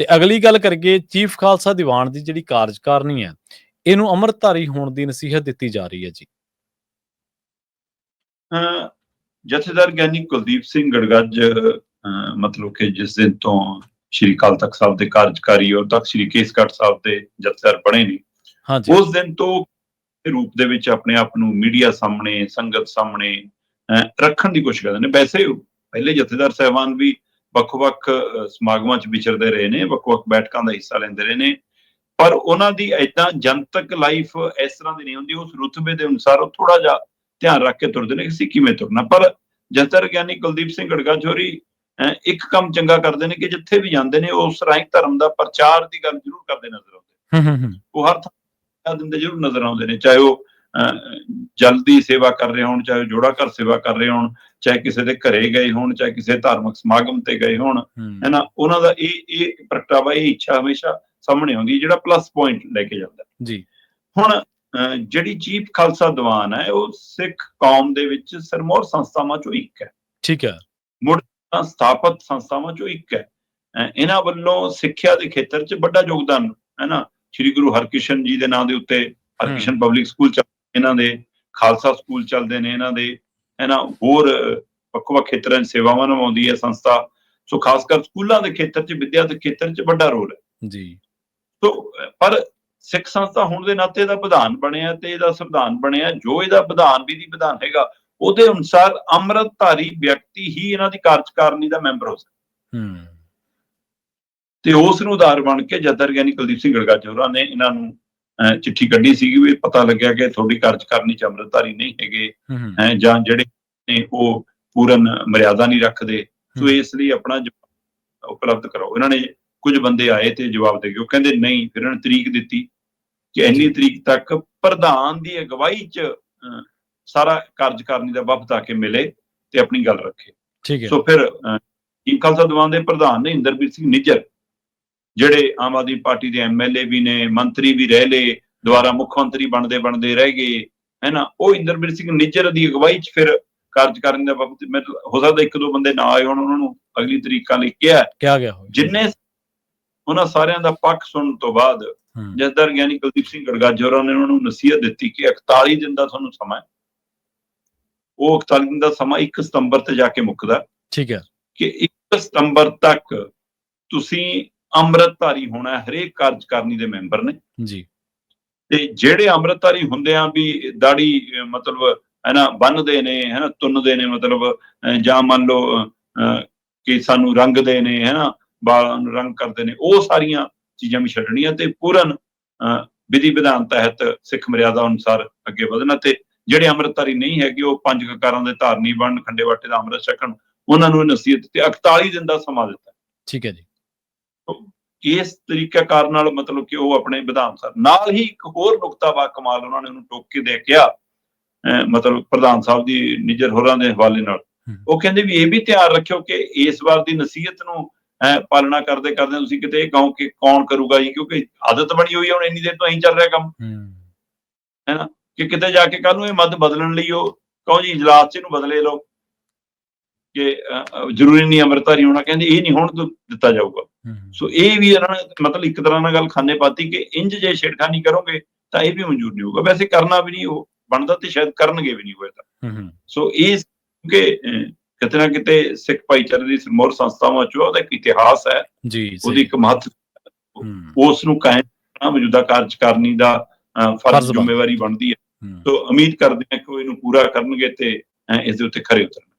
ਤੇ ਅਗਲੀ ਗੱਲ ਕਰਕੇ ਚੀਫ ਖਾਲਸਾ ਦੀਵਾਨ ਦੀ ਜਿਹੜੀ ਕਾਰਜਕਾਰਨੀ ਹੈ ਇਹਨੂੰ ਅੰਮ੍ਰਿਤਧਾਰੀ ਹੋਣ ਦੀ ਨਸੀਹਤ ਦਿੱਤੀ ਜਾ ਰਹੀ ਹੈ ਜੀ। ਜਥੇਦਾਰ ਗਿਆਨੀ ਕੁਲਦੀਪ ਸਿੰਘ ਗੜਗੱਜ ਮਤਲਬ ਕਿ ਜਿਸ ਦਿਨ ਤੋਂ ਸ਼੍ਰੀ ਅਕਾਲ ਤਖਤ ਸਾਹਿਬ ਦੇ ਕਾਰਜਕਾਰੀ ਔਰ ਤਖਤ ਸ਼੍ਰੀ ਕੇਸਗੜ੍ਹ ਸਾਹਿਬ ਦੇ ਜਥੇਦਾਰ ਬਣੇ ਨੇ ਹਾਂਜੀ। ਉਸ ਦਿਨ ਤੋਂ ਰੂਪ ਦੇ ਵਿੱਚ ਆਪਣੇ ਆਪ ਨੂੰ ਮੀਡੀਆ ਸਾਹਮਣੇ ਸੰਗਤ ਸਾਹਮਣੇ ਰੱਖਣ ਦੀ ਕੋਸ਼ਿਸ਼ ਕਰਦੇ ਨੇ। ਵੈਸੇ ਪਹਿਲੇ ਜਥੇਦਾਰ ਸਹਿਬਾਨ ਵੀ ਵੱਖ-ਵੱਖ ਸਮਾਗਮਾਂ 'ਚ ਵਿਚਰਦੇ ਰਹੇ ਨੇ ਵੱਖ-ਵੱਖ ਬੈਠਕਾਂ ਦਾ ਹਿੱਸਾ ਲੈਂਦੇ ਰਹੇ ਨੇ। ਪਰ ਉਹਨਾਂ ਦੀ ਐਦਾਂ ਜਨਤਕ ਲਾਈਫ ਇਸ ਤਰ੍ਹਾਂ ਦੀ ਨਹੀਂ ਹੁੰਦੀ ਉਸ ਰੁਤਬੇ ਦੇ ਅਨੁਸਾਰ ਉਹ ਥੋੜਾ ਜਿਹਾ ਧਿਆਨ ਰੱਖ ਕੇ ਤੁਰਦੇ ਨੇ ਕਿ ਕਿਵੇਂ ਤੁਰਨਾ। ਪਰ ਜਥੇਦਾਰ ਗਿਆਨੀ ਕੁਲਦੀਪ ਸਿੰਘ ਅਹ ਇੱਕ ਕੰਮ ਚੰਗਾ ਕਰਦੇ ਨੇ ਕਿ ਜਿੱਥੇ ਵੀ ਜਾਂਦੇ ਨੇ ਉਸ ਰਾਹੀਂ ਧਰਮ ਦਾ ਪ੍ਰਚਾਰ ਦੀ ਗੱਲ ਜ਼ਰੂਰ ਕਰਦੇ ਨਜ਼ਰ ਆਉਂਦੇ ਹੂੰ ਹੂੰ ਹੂੰ। ਉਹ ਹਰ ਥਾਂ ਦਿੰਦੇ ਜ਼ਰੂਰ ਨਜ਼ਰ ਆਉਂਦੇ ਨੇ ਚਾਹੇ ਉਹ ਜਲਦੀ ਸੇਵਾ ਕਰ ਰਹੇ ਹੋਣ ਚਾਹੇ ਜੋੜਾ ਘਰ ਸੇਵਾ ਕਰ ਰਹੇ ਹੋਣ ਚਾਹੇ ਕਿਸੇ ਦੇ ਘਰੇ ਗਏ ਹੋਣ ਚਾਹੇ ਕਿਸੇ ਧਾਰਮਿਕ ਸਮਾਗਮ ਤੇ ਗਏ ਹੋਣ ਹੈਨਾ ਉਹਨਾਂ ਦਾ ਇਹ ਇਹ ਪ੍ਰਗਟਾਵਾ ਇਹ ਇੱਛਾ ਹਮੇਸ਼ਾ ਸਾਹਮਣੇ ਆਉਂਦੀ ਜਿਹੜਾ ਪਲੱਸ ਪੁਆਇੰਟ ਲੈ ਕੇ ਜਾਂਦਾ। ਜੀ। ਹੁਣ ਜਿਹੜੀ ਚੀਫ ਖਾਲਸਾ ਦੀਵਾਨ ਹੈ ਉਹ ਸਿੱਖ ਕੌਮ ਦੇ ਵਿੱਚ ਸਰਮੌਰ ਸੰਸਥਾਵਾਂ ਚੋਂ ਇੱਕ ਹੈ। ਠੀਕ ਹੈ। ਤਾਂ ਸਥਾਪਿਤ ਸੰਸਥਾਵਾਂ ਚੋਂ ਇੱਕ ਹੈ। ਇਹਨਾਂ ਵੱਲੋਂ ਸਿੱਖਿਆ ਦੇ ਖੇਤਰ 'ਚ ਵੱਡਾ ਯੋਗਦਾਨ ਹੈ ਨਾ? ਸ੍ਰੀ ਗੁਰੂ ਹਰਕ੍ਰਿਸ਼ਨ ਜੀ ਦੇ ਨਾਂ ਦੇ ਉੱਤੇ ਹਰਕ੍ਰਿਸ਼ਨ ਪਬਲਿਕ ਸਕੂਲ ਚੱਲ ਇਹਨਾਂ ਦੇ ਖਾਲਸਾ ਸਕੂਲ ਚੱਲਦੇ ਨੇ ਇਹਨਾਂ ਦੇ ਹੈ ਨਾ ਹੋਰ ਵੱਖ-ਵੱਖ ਖੇਤਰਾਂ 'ਚ ਸੇਵਾਵਾਂ ਨਿਭਾਉਂਦੀ ਹੈ ਸੰਸਥਾ। ਸੋ ਖਾਸ ਕਰ ਸਕੂਲਾਂ ਦੇ ਖੇਤਰ 'ਚ ਵਿੱਦਿਆ ਦੇ ਖੇਤਰ 'ਚ ਵੱਡਾ ਰੋਲ ਹੈ। ਜੀ। ਸੋ ਪਰ ਸਿੱਖ ਸੰਸਥਾ ਹੋਣ ਦੇ ਨਾਤੇ ਇਹਦਾ ਵਿਧਾਨ ਬਣਿਆ ਤੇ ਇਹਦਾ ਸੰਵਿਧਾਨ ਬਣਿਆ। ਜੋ ਇਹਦਾ ਵਿਧਾਨ ਵਿਧੀ ਵਿਧਾਨ ਹੈਗਾ ਉਹਦੇ ਅਨੁਸਾਰ ਅੰਮ੍ਰਿਤਧਾਰੀ ਵਿਅਕਤੀ ਹੀ ਇਹਨਾਂ ਦੀ ਕਾਰਜਕਾਰਨੀ ਦਾ ਮੈਂਬਰ ਹੋ ਸਕਦਾ। ਹੂੰ। ਤੇ ਉਸ ਨੂੰ ਉਧਾਰ ਬਣ ਕੇ ਜਦਰ ਗਿਆਨੀ ਕੁਲਦੀਪ ਸਿੰਘ ਗੜਗੱਜ ਹੋਰਾਂ ਨੇ ਇਹਨਾਂ ਨੂੰ ਚਿੱਠੀ ਕੱਢੀ ਸੀਗੀ ਵੀ ਪਤਾ ਲੱਗਿਆ ਕਿ ਤੁਹਾਡੀ ਕਾਰਜਕਾਰਨੀ ਚ ਅੰਮ੍ਰਿਤਧਾਰੀ ਨਹੀਂ ਹੈਗੇ। ਜਾਂ ਜਿਹੜੇ ਨੇ ਉਹ ਪੂਰਨ ਮਰਿਆਦਾ ਨਹੀਂ ਰੱਖਦੇ। ਸੋ। ਇਸ ਲਈ ਆਪਣਾ ਜਵਾਬ ਉਪਲਬਧ ਕਰੋ ਇਹਨਾਂ ਨੇ ਕੁਝ ਬੰਦੇ ਆਏ ਤੇ ਜਵਾਬ ਦੇ ਗਏ। ਉਹ ਕਹਿੰਦੇ ਨਹੀਂ। ਫਿਰ ਇਹਨਾਂ ਨੇ ਤਰੀਕ ਦਿੱਤੀ ਕਿ ਇੰਨੀ ਤਰੀਕ ਤੱਕ ਪ੍ਰਧਾਨ ਦੀ ਅਗਵਾਈ ਚ ਸਾਰਾ ਕਾਰਜਕਾਰਨੀ ਦਾ ਵਫਦ ਆ ਕੇ ਮਿਲੇ ਤੇ ਆਪਣੀ ਗੱਲ ਰੱਖੇ। ਠੀਕ ਹੈ। ਸੋ ਫਿਰ ਟੀਮ ਖਾਲਸਾ ਦੀਵਾਨ ਦੇ ਪ੍ਰਧਾਨ ਨੇ ਇੰਦਰਬੀਰ ਸਿੰਘ ਨਿੱਜਰ ਜਿਹੜੇ ਆਮ ਆਦਮੀ ਪਾਰਟੀ ਦੇ ਐਮਐਲਏ ਵੀ ਨੇ ਮੰਤਰੀ ਵੀ ਰਹਿ ਲਏ ਦੁਆਰਾ ਮੁੱਖ ਮੰਤਰੀ ਬਣਦੇ ਬਣਦੇ ਰਹਿ ਗਏ ਹੈਨਾ? ਉਹ ਇੰਦਰਬੀਰ ਸਿੰਘ ਨਿੱਜਰ ਦੀ ਅਗਵਾਈ 'ਚ ਫਿਰ ਕਾਰਜਕਾਰਨੀ ਦਾ ਵਕਤ ਮੈਂ ਹੋ ਸਕਦਾ ਇੱਕ ਦੋ ਬੰਦੇ ਨਾ ਆਏ ਹੋਣ ਉਹਨਾਂ ਨੂੰ ਅਗਲੀ ਤਰੀਕਾਂ ਲਈ ਕਿਹਾ ਕਿਹਾ ਗਿਆ ਜਿੰਨੇ ਉਹਨਾਂ ਸਾਰਿਆਂ ਦਾ ਪੱਖ ਸੁਣਨ ਤੋਂ ਬਾਅਦ ਜਸਦਰ ਗਿਆਨੀ ਕੁਲਦੀਪ ਸਿੰਘ ਗੜਗੱਜ ਹੋਰਾਂ ਨੇ ਉਹਨਾਂ ਨੂੰ ਨਸੀਹਤ ਦਿੱਤੀ ਕਿ 41 ਦਿਨ ਦਾ ਤੁਹਾਨੂੰ ਸਮਾਂ ਹੈ। ਉਹ 41 ਦਿਨ ਦਾ ਸਮਾਂ 1 ਸਤੰਬਰ ਤੇ ਜਾ ਕੇ ਮੁੱਕਦਾ ਠੀਕ ਹੈ। ਕਿ 1 ਸਤੰਬਰ ਤੱਕ ਤੁਸੀਂ ਅੰਮ੍ਰਿਤਧਾਰੀ ਹੋਣਾ ਹਰੇਕ ਕਾਰਜਕਾਰਨੀ ਦੇ ਮੈਂਬਰ ਨੇ। ਜੀ। ਤੇ ਜਿਹੜੇ ਅੰਮ੍ਰਿਤਧਾਰੀ ਹੁੰਦੇ ਆ ਵੀ ਦਾੜੀ ਮਤਲਬ ਹੈ ਨਾ ਬੰਨਦੇ ਨੇ ਹੈ ਨਾ ਤੁੰਨਦੇ ਨੇ ਮਤਲਬ ਜਾਂ ਮੰਨ ਲਓ ਕਿ ਸਾਨੂੰ ਰੰਗਦੇ ਨੇ ਹੈ ਨਾ ਵਾਲਾਂ ਨੂੰ ਰੰਗ ਕਰਦੇ ਨੇ ਉਹ ਸਾਰੀਆਂ ਚੀਜ਼ਾਂ ਵੀ ਛੱਡਣੀਆਂ ਤੇ ਪੂਰਨ ਵਿਧੀ ਵਿਧਾਨ ਤਹਿਤ ਸਿੱਖ ਮਰਿਆਦਾ ਅਨੁਸਾਰ ਅੱਗੇ ਵਧਣਾ ਤੇ ਜਿਹੜੇ ਅੰਮ੍ਰਿਤਧਾਰੀ ਨਹੀਂ ਹੈਗੇ ਉਹ ਪੰਜ ਕਕਾਰਾਂ ਦੇ ਧਾਰਨੀ ਬਣ ਖੰਡੇ ਵਾਟੇ ਦਾ ਅੰਮ੍ਰਿਤ ਛਕਣ ਉਹਨਾਂ ਨੂੰ ਨਸੀਹਤ ਤੇ 41 ਦਿਨ ਦਾ ਸਮਾਂ ਦਿੱਤਾ। ਠੀਕ ਹੈ ਜੀ। ਇਸ ਤਰੀਕਾਕਾਰ ਨਾਲ ਮਤਲਬ ਕਿ ਉਹ ਆਪਣੇ ਵਿਧਾਨ ਸਰ ਨਾਲ ਹੀ ਇੱਕ ਹੋਰ ਨੁਕਤਾ ਵਾ ਕਮਾਲ ਉਹਨਾਂ ਨੇ ਉਹਨੂੰ ਟੋਕ ਕੇ ਦੇ ਅਹ ਮਤਲਬ ਪ੍ਰਧਾਨ ਸਾਹਿਬ ਦੀ ਨਿਜਰ ਹੋਰਾਂ ਦੇ ਹਵਾਲੇ ਨਾਲ। ਉਹ ਕਹਿੰਦੇ ਵੀ ਇਹ ਵੀ ਧਿਆਨ ਰੱਖਿਓ ਕਿ ਇਸ ਵਾਰ ਦੀ ਨਸੀਹਤ ਨੂੰ ਪਾਲਣਾ ਕਰਦੇ ਕਰਦੇ ਤੁਸੀਂ ਕਿਤੇ ਇਹ ਕਹੋ ਕਿ ਕੌਣ ਕਰੂਗਾ ਜੀ ਕਿਉਂਕਿ ਆਦਤ ਬਣੀ ਹੋਈ ਹੈ ਹੁਣ ਇੰਨੀ ਦੇਰ ਤੋਂ ਐਂ ਚੱਲ ਰਿਹਾ ਕੰਮ। ਹੂੰ। ਕਿ ਕਿਤੇ ਜਾ ਕੇ ਕੱਲ ਨੂੰ ਇਹ ਮੱਦ ਬਦਲਣ ਲਈ ਉਹ ਕਹੋ ਜੀ ਇਜਲਾਸ ਚ ਇਹਨੂੰ ਬਦਲੇ ਲਓ। ਕਿ ਜ਼ਰੂਰੀ ਨਹੀਂ ਅੰਮ੍ਰਿਤਧਾਰੀ ਹੋਣਾ ਕਹਿੰਦੇ ਇਹ ਨਹੀਂ ਹੁਣ ਤੋਂ ਦਿੱਤਾ ਜਾਊਗਾ। ਸੋ ਇਹ ਵੀ ਇਹਨਾਂ ਨੇ ਮਤਲਬ ਇੱਕ ਤਰ੍ਹਾਂ ਨਾਲ ਗੱਲ ਖਾਨੇ ਪਾਤੀ ਕਿ ਇੰਜ ਜੇ ਛੇੜਖਾਨੀ ਕਰੋਗੇ ਤਾਂ ਇਹ ਵੀ ਮਨਜ਼ੂਰ ਨਹੀਂ ਹੋਊਗਾ। ਵੈਸੇ ਕਰਨਾ ਵੀ ਨਹੀਂ ਉਹ ਬਣਦਾ ਤੇ ਸ਼ਾਇਦ ਕਰਨਗੇ ਵੀ ਨਹੀਂ ਹੋਏ ਤਾਂ। ਸੋ ਇਹ ਕਿ ਕਿਤੇ ਨਾ ਕਿਤੇ ਸਿੱਖ ਭਾਈਚਾਰੇ ਦੀ ਸਮੂਹ ਸੰਸਥਾਵਾਂ ਚ ਉਹਦਾ ਇੱਕ ਇਤਿਹਾਸ ਹੈ। ਜੀ ਉਹਦੀ ਇੱਕ ਮਹੱਤਵ ਹੂੰ। ਉਸ ਨੂੰ ਕਾਇਮ ਮੌਜੂਦਾ ਕਾਰਜਕਾਰਨੀ ਦਾ ਫਰਜ਼। ਜ਼ਿੰਮੇਵਾਰੀ ਬਣਦੀ ਹੈ। ਸੋ ਉਮੀਦ ਕਰਦੇ ਹਾਂ ਕਿ ਉਹ ਇਹਨੂੰ ਪੂਰਾ ਕਰਨਗੇ ਤੇ ਇਸ ਦੇ ਉੱਤੇ ਖਰੇ ਉਤਰਨਗੇ।